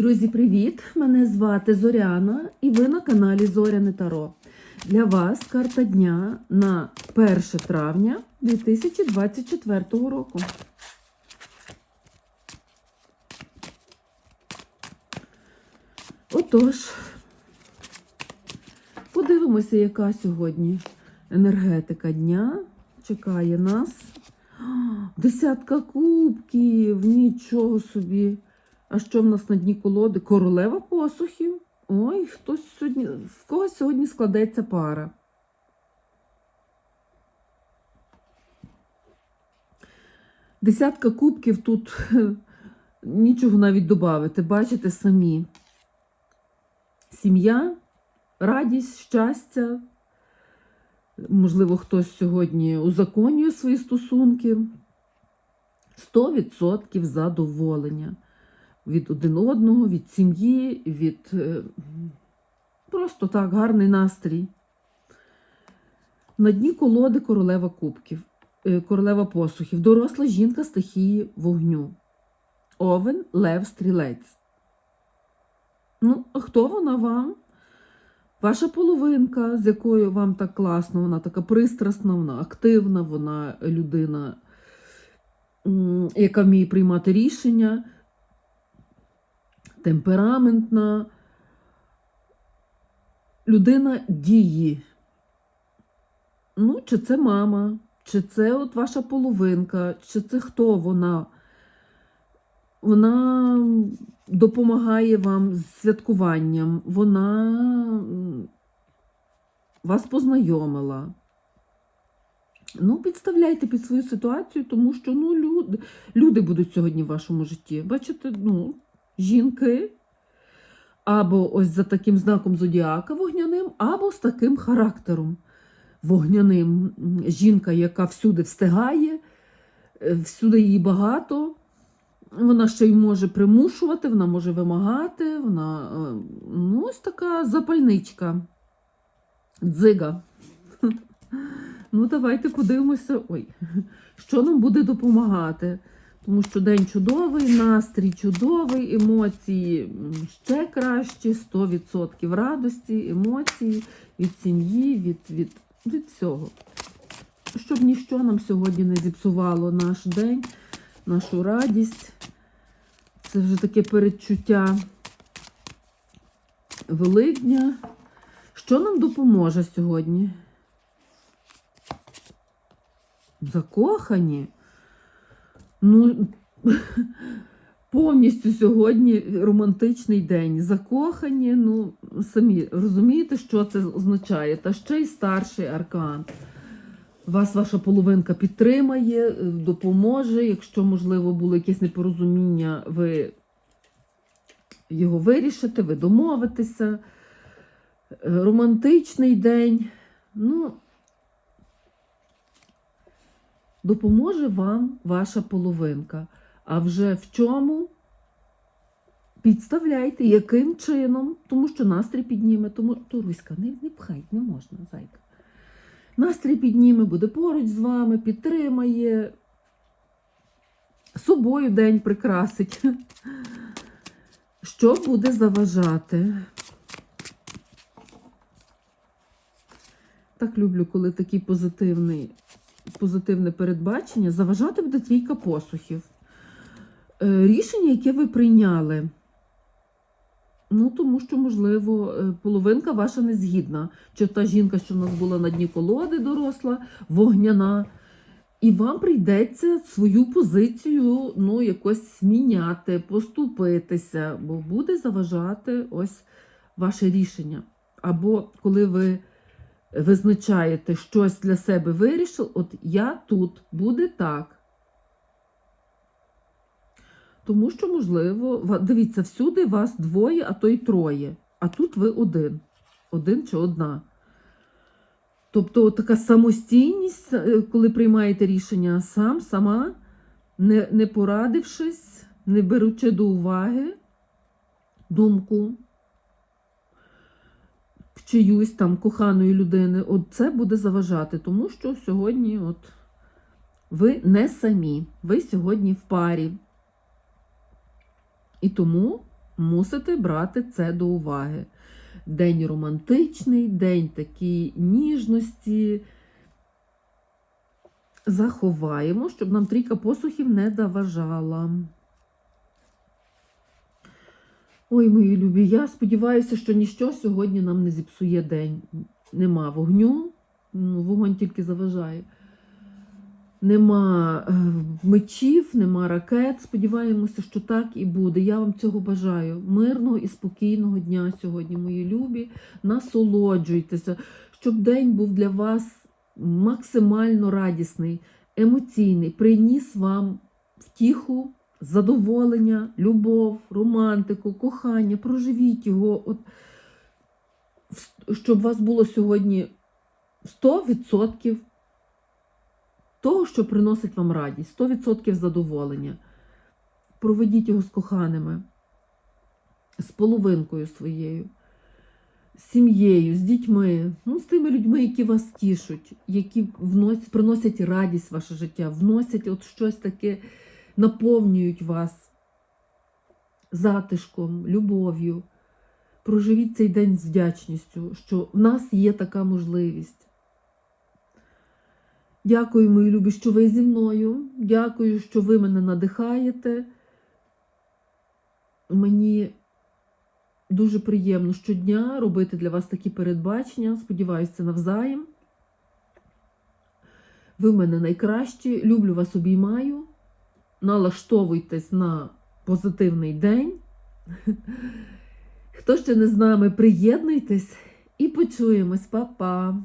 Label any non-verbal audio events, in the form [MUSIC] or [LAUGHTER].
Друзі, привіт! Мене звати Зоряна і ви на каналі Зоряне Таро. Для вас карта дня на 1 травня 2024 року. Отож, подивимося, яка сьогодні енергетика дня чекає нас. Десятка кубків, нічого собі. А що в нас на дні колоди? Королева посухів. Ой, хтось сьогодні, в когось сьогодні складеться пара. Десятка кубків тут [LAUGHS] нічого навіть додати. Бачите самі. Сім'я, радість, щастя. Можливо, хтось сьогодні узаконює свої стосунки. 100% задоволення від один одного, від сім'ї, від е, просто так, гарний настрій. На дні колоди королева кубків, е, королева посухів, доросла жінка стихії вогню. Овен, лев, стрілець. Ну, а хто вона вам? Ваша половинка, з якою вам так класно, вона така пристрасна, вона активна, вона людина, яка вміє приймати рішення, темпераментна, людина дії. Ну, чи це мама, чи це от ваша половинка, чи це хто вона? Вона допомагає вам з святкуванням, вона вас познайомила. Ну, підставляйте під свою ситуацію, тому що ну, люди, люди будуть сьогодні в вашому житті. Бачите, ну, жінки, або ось за таким знаком зодіака вогняним, або з таким характером вогняним. Жінка, яка всюди встигає, е, всюди її багато. Вона ще й може примушувати, вона може вимагати, вона е, ну, ось така запальничка. Дзига. [LAUGHS] Ну, давайте подивимося, ой, що нам буде допомагати. Тому що день чудовий, настрій чудовий, емоції ще кращі, 100% радості, емоції від сім'ї, від, від, від всього. Щоб ніщо нам сьогодні не зіпсувало наш день, нашу радість. Це вже таке передчуття Великдня. Що нам допоможе сьогодні? Закохані? Ну, повністю сьогодні романтичний день. Закохані, ну, самі розумієте, що це означає? Та ще й старший аркан. Вас ваша половинка підтримає, е, допоможе. Якщо, можливо, було якесь непорозуміння, ви його вирішите, ви домовитеся. Е, Романтичний день. Ну, допоможе вам ваша половинка. А вже в чому? Підставляйте, яким чином, тому що настрій підніме, тому Туруська, не, не пхай, не можна, зайка. Настрій підніме, буде поруч з вами, підтримає, собою день прикрасить. Що буде заважати? Так люблю, коли такий позитивний, позитивне передбачення. Заважати буде трійка посухів. Е, Рішення, яке ви прийняли. Ну, тому що, можливо, е, половинка ваша не згідна. Чи та жінка, що в нас була на дні колоди доросла, вогняна. І вам прийдеться свою позицію ну, якось міняти, поступитися, бо буде заважати ось ваше рішення. Або коли ви визначаєте щось для себе вирішив, от я тут, буде так. Тому що, можливо, дивіться, всюди вас двоє, а то й троє. А тут ви один. Один чи одна. Тобто така самостійність, е, коли приймаєте рішення сам, сама, не, не порадившись, не беручи до уваги думку чиюсь там коханої людини, от це буде заважати, тому що сьогодні от ви не самі, ви сьогодні в парі. І тому мусите брати це до уваги. День романтичний, день такий ніжності. Заховаємо, щоб нам трійка посухів не заважала. Ой, мої любі, я сподіваюся, що ніщо сьогодні нам не зіпсує день. Нема вогню, ну, вогонь тільки заважає. Нема е, мечів, нема ракет. Сподіваємося, що так і буде. Я вам цього бажаю. Мирного і спокійного дня сьогодні, мої любі. Насолоджуйтеся, щоб день був для вас максимально радісний, емоційний, приніс вам втіху, задоволення, любов, романтику, кохання. Проживіть його, от, щоб у вас було сьогодні 100% того, що приносить вам радість, 100% задоволення. Проведіть його з коханими, з половинкою своєю, з сім'єю, з дітьми, ну, з тими людьми, які вас тішуть, які вносять, приносять радість в ваше життя, вносять от щось таке, наповнюють вас затишком, любов'ю. Проживіть цей день з вдячністю, що в нас є така можливість. Дякую, мої любі, що ви зі мною. Дякую, що ви мене надихаєте. Мені дуже приємно щодня робити для вас такі передбачення. Сподіваюся, навзаєм. Ви в мене найкращі. Люблю вас, обіймаю. Налаштовуйтесь на позитивний день. Хто ще не з нами, приєднуйтесь і почуємось, Па-па!